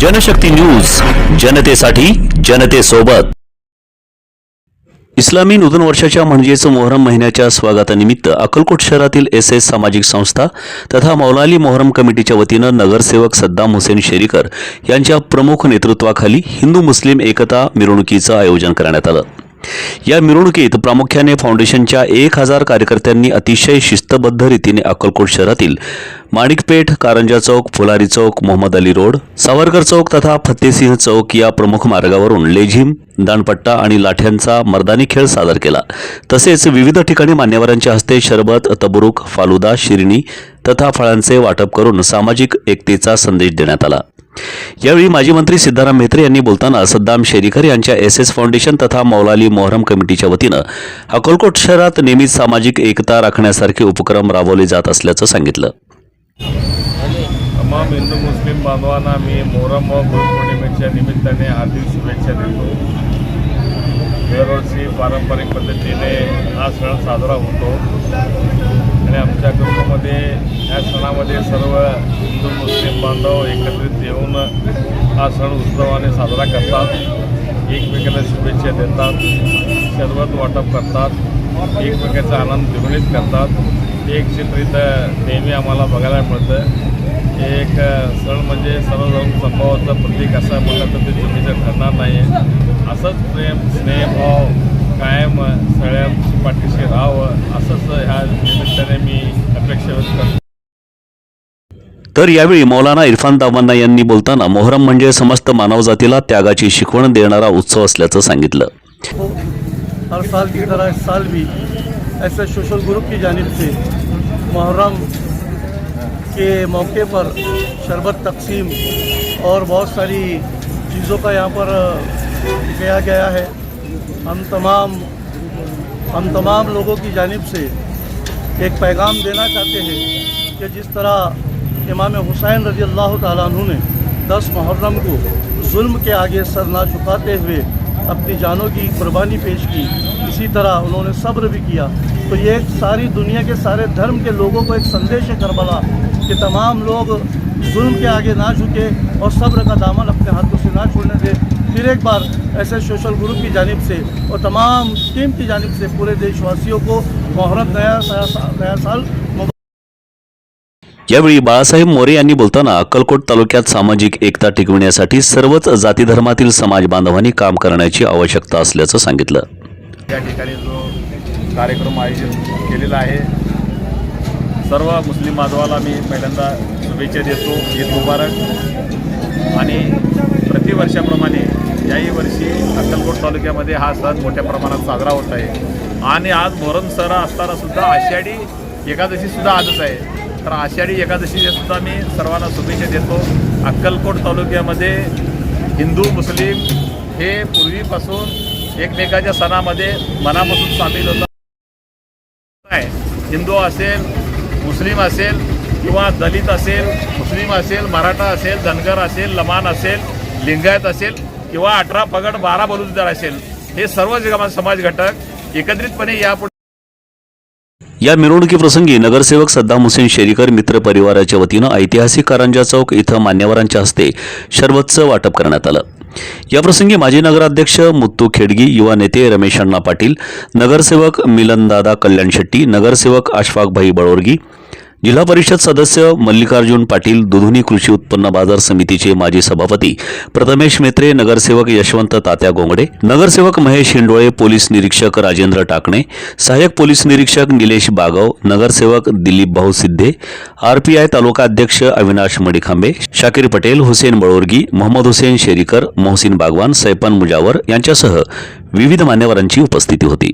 Janshakti news जनतेसाठी जनतेसोबत. इस्लामी नूतन वर्षाच्या म्हणजेच मोहरम महिन्याच्या स्वागतानिमित्त अक्कलकोट शहरातील एस एस सामाजिक संस्था तथा मौलाली मोहरम कमिटीच्या वतीनं नगरसेवक सद्दाम हुसेन शेरीकर यांच्या प्रमुख नेतृत्वाखाली हिंदू मुस्लिम एकता मिरवणुकीचं आयोजन करण्यात आलं. या मिरवणुकीत प्रामुख्याने फाउंडेशनच्या एक हजार कार्यकर्त्यांनी अतिशय शिस्तबद्ध रीतीने अक्कलकोट शहरातील माणिकपेठ कारंजा चौक फुलारी चौक मोहम्मद अली रोड सावरकर चौक तथा फतेसिंह चौक या प्रमुख मार्गावरून लेझिम दांडपट्टा आणि लाठ्यांचा मर्दानी खेळ सादर केला. तसेच विविध ठिकाणी मान्यवरांच्या हस्ते शरबत तबरुक फालुदा शिरणी तथा फळांचे वाटप करून सामाजिक एकतेचा संदेश देण्यात आला. यावेळी माजी मंत्री सिद्धाराम म्हेत्रे यांनी बोलताना सद्दाम शेरीकर यांच्या एस एस फाउंडेशन तथा मौलाली मोहरम कमिटीच्या वतीनं अकोलकोट शहरात नेहमीच सामाजिक एकता राखण्यासारखे उपक्रम राबवले जात असल्याचं सांगितलं. तमाम हिंदू मुस्लिम बांधवांना मी मोहरम व गुरुपौर्णिमेच्या निमित्ताने हार्दिक शुभेच्छा देतो. दरवर्षी पारंपरिक पद्धतीने हा सण साजरा होतो. आणि आमच्या कुटुंबामध्ये या सणामध्ये सर्व हिंदू मुस्लिम बांधव एकत्रित येऊन हा सण उत्सवाने साजरा करतात. एकमेकाला शुभेच्छा देतात. शरबत वाटप करतात. एकमेकाचा आनंद द्विगुणित करतात. एक चित्रित नेहमी आम्हाला बघायला मिळतं. एक सण म्हणजे सर्वजण संभवाचं प्रतीक असं म्हणलं तर ते चुकीचं ठरणार नाही असंच प्रेम स्नेहभाव कायम सगळ्या पाठीशी राहावं असंच ह्या निमित्ताने मी अपेक्षा व्यक्त करतो. तर यावेळी मौलाना इरफान दामान्ना यांनी बोलताना मोहरम म्हणजे समस्त मानवजातीला त्यागाची शिकवण देणारा उत्सव असल्याचं सांगितलं. हर साल की तरह इस साल भी ऐसे सोशल ग्रुप की जानिब से मुहर्रम के मौके पर शरबत तकसीम और बहुत सारी चीज़ों का यहाँ पर किया गया है। हम तमाम हम तमाम लोगों की जानिब से एक पैगाम देना चाहते हैं कि जिस तरह इमाम हुसैन रज़ी अल्लाह अन्हु ने दस मुहर्रम को जुल्म के आगे सर ना झुकाते हुए अपनी जानों की कुर्बानी पेश की, इसी तरह उन्होंने सब्र भी किया। तो ये सारी दुनिया के सारे धर्म के लोगों को एक संदेश है, करबला, कि तमाम लोग जुल्म के आगे ना झुके और सब्र का दामन अपने हाथों से ना छोड़ने दें फिर एक बार ऐसे सोशल ग्रुप की जानिब से और तमाम टीम की जानिब से पूरे देशवासियों को मुहर्रम नया नया नया साल मुबारक यावेळी बाळासाहेब मोरे यांनी बोलताना अक्कलकोट तालुक्यात सामाजिक एकता टिकविण्यासाठी सर्वच जाती धर्मातील समाज बांधवांनी काम करण्याची आवश्यकता असल्याचं सांगितलं. या ठिकाणी जो कार्यक्रम आयोजित केलेला आहे सर्व मुस्लिम बांधवाला मी पहिल्यांदा शुभेच्छा देतो. ईद मुबारक. आणि प्रतिवर्षाप्रमाणे याही वर्षी अक्कलकोट तालुक्यामध्ये हा सण मोठ्या प्रमाणात साजरा होत आहे. आणि आज मोहरम सण असताना सुद्धा आषाढी एकादशीसुद्धा आजच आहे. तर आषाढी एकादशीसुद्धा मी सर्वांना शुभेच्छा देतो. अक्कलकोट तालुक्यामध्ये हिंदू मुस्लिम हे पूर्वीपासून एकमेकाच्या सणामध्ये मनापासून सामील होतात हिंदू असेल मुस्लिम असेल किंवा दलित असेल मुस्लिम असेल मराठा असेल धनगर असेल लमान असेल लिंगायत असेल किंवा अठरा पगड बारा बलुतदार असेल हे सर्व समाज घटक एकत्रितपणे यापुढे या मिरवणुकीप्रसंगी नगरसेवक सद्दाम हुसेन शेरीकर मित्र परिवाराच्या वतीनं ऐतिहासिक कारंजा चौक इथं मान्यवरांच्या हस्ते शरबतचं वाटप करण्यात आलं. याप्रसंगी माजी नगराध्यक्ष मुत्तू खेडगी युवा नेते रमेश अण्णा पाटील नगरसेवक मिलनदादा कल्याण शेट्टी नगरसेवक अशफाकभाई बळोरगी जिल्हा परिषद सदस्य मल्लिकार्जुन पाटील दुधुनी कृषी उत्पन्न बाजार समितीचे माजी सभापती प्रथमेश मेत्रे नगरसेवक यशवंत तात्या गोंगडे नगरसेवक महेश हिंडोळे पोलीस निरीक्षक राजेंद्र टाकणे सहाय्यक पोलीस निरीक्षक निलेश बागव नगरसेवक दिलीप भाऊ सिद्धे आरपीआय तालुका अध्यक्ष अविनाश मडिखांबे शाकीर पटेल हुसेन बळोरगी मोहम्मद हुसेन शेरीकर मोहसिन बागवान सैपन मुजावर यांच्यासह विविध मान्यवरांची उपस्थिती होती.